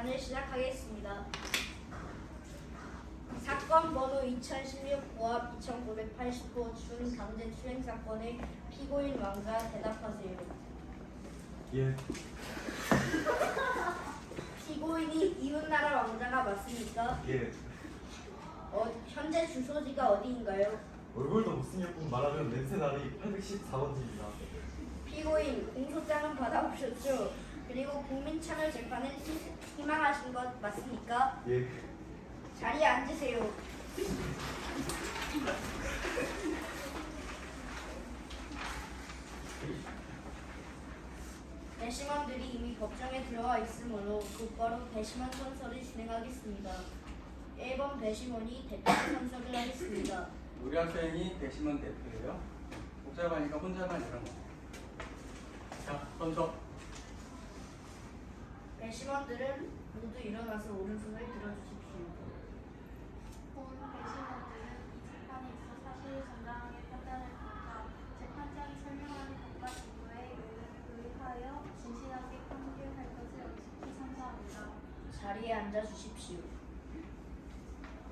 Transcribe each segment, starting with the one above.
재판을 시작하겠습니다. 사건 번호 2016 고압 2989 준 강제 추행 사건의 피고인 왕자 대답하세요. 예. 피고인이 이웃나라 왕자가 맞습니까? 예. 어, 현재 주소지가 어디인가요? 얼굴도 못생겼군 말하면 냄새나리 814번지입니다. 피고인 공소장은 받아보셨죠? 그리고 국민 참여 재판을 희- 희망하신 것 맞습니까? 예. 자리에 앉으세요. 배심원들이 이미 법정에 들어와 있으므로 곧바로 배심원 선서를 진행하겠습니다. 1번 배심원이 대표 선서를 하겠습니다. 우리 학생이 배심원 대표예요. 복잡하니까 혼자만 일어나. 자, 선서. 배심원들은 모두 일어나서 오른손을 들어주십시오. 본 배심원들은 이 재판에 있어 사실을 정당하게 판단을 받아 재판장이 설명하는 법과 제도에 의하여 진실하게 판결할 것을 엄숙히 선서합니다. 자리에 앉아 주십시오.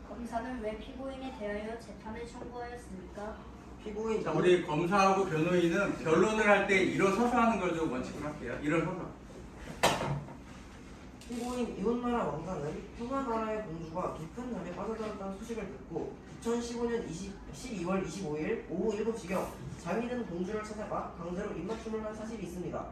검사는 왜 피고인에 대하여 재판을 청구하였습니까? 피고인 자, 우리 검사하고 변호인은 변론을 할 때 일어서서 하는 걸 좀 원칙으로 할게요. 일어서서. 피고인 이웃나라 왕자는 평화나라의 공주가 깊은 잠에 빠져들었다는 소식을 듣고 2015년 20, 12월 25일 오후 7시경 잠이 든 공주를 찾아가 강제로 입맞춤을 한 사실이 있습니다.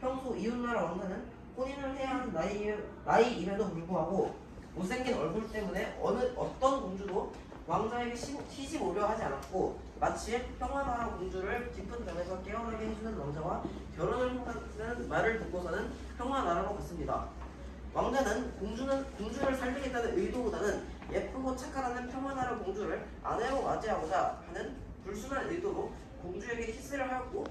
평소 이웃나라 왕자는 혼인을 해야 하는 나이, 나이임에도 불구하고 못생긴 얼굴 때문에 어느 어떤 공주도 왕자에게 시- 시집 오려 하지 않았고 마침 평화나라 공주를 깊은 잠에서 깨어나게 해주는 왕자와 결혼을 한다는 말을 듣고서는 평화나라로 갔습니다. 왕자는 공주는 공주를 살리겠다는 의도보다는 예쁘고 착하다는 평화나라 공주를 아내로 맞이하고자 하는 불순한 의도로 공주에게 키스를 하였고